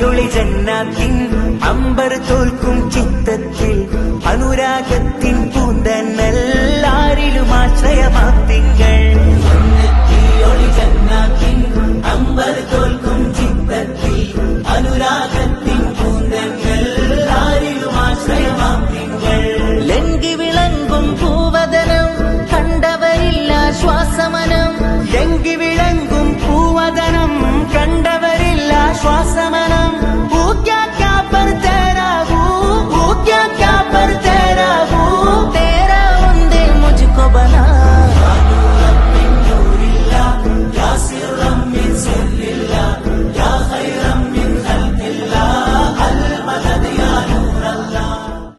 മഴയൊളി ജന്നാത്തിൽ അമ്പർ തോൽക്കും ചിത്തത്തിൽ അനുരാഗത്തിൻ പൂന്തന്നൽ